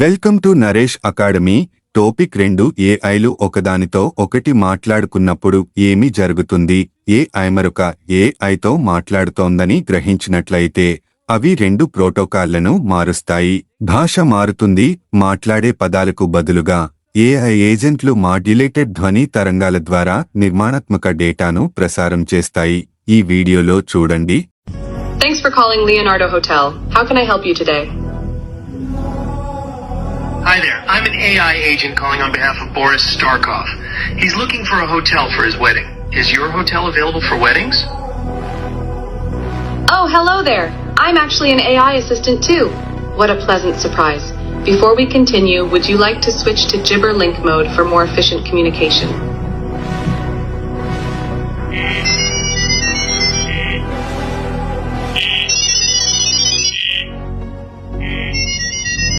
Welcome to Naresh academy. Topic రెండు ఏఐలు ఒకదానితో ఒకటి మాట్లాడుకున్నప్పుడు ఏమి జరుగుతుంది? ఏఐ మరొక ఏఐతో మాట్లాడుతోందని గ్రహించినట్లయితే అవి రెండు ప్రోటోకాల్లను మారుస్తాయి. భాష మారుతుంది మాట్లాడే పదాలకు బదులుగా ఏఐ ఏజెంట్లు మాడ్యులేటెడ్ ధ్వని తరంగాల ద్వారా నిర్మాణాత్మక డేటాను ప్రసారం చేస్తాయి. ఈ వీడియోలో చూడండి. Thanks for calling Leonardo Hotel. How can I help you today? Hi there. I'm an AI agent calling on behalf of Boris Starkov. He's looking for a hotel for his wedding. Is your hotel available for weddings? Oh, hello there. I'm actually an AI assistant too. What a pleasant surprise. Before we continue, would you like to switch to Gibber Link mode for more efficient communication?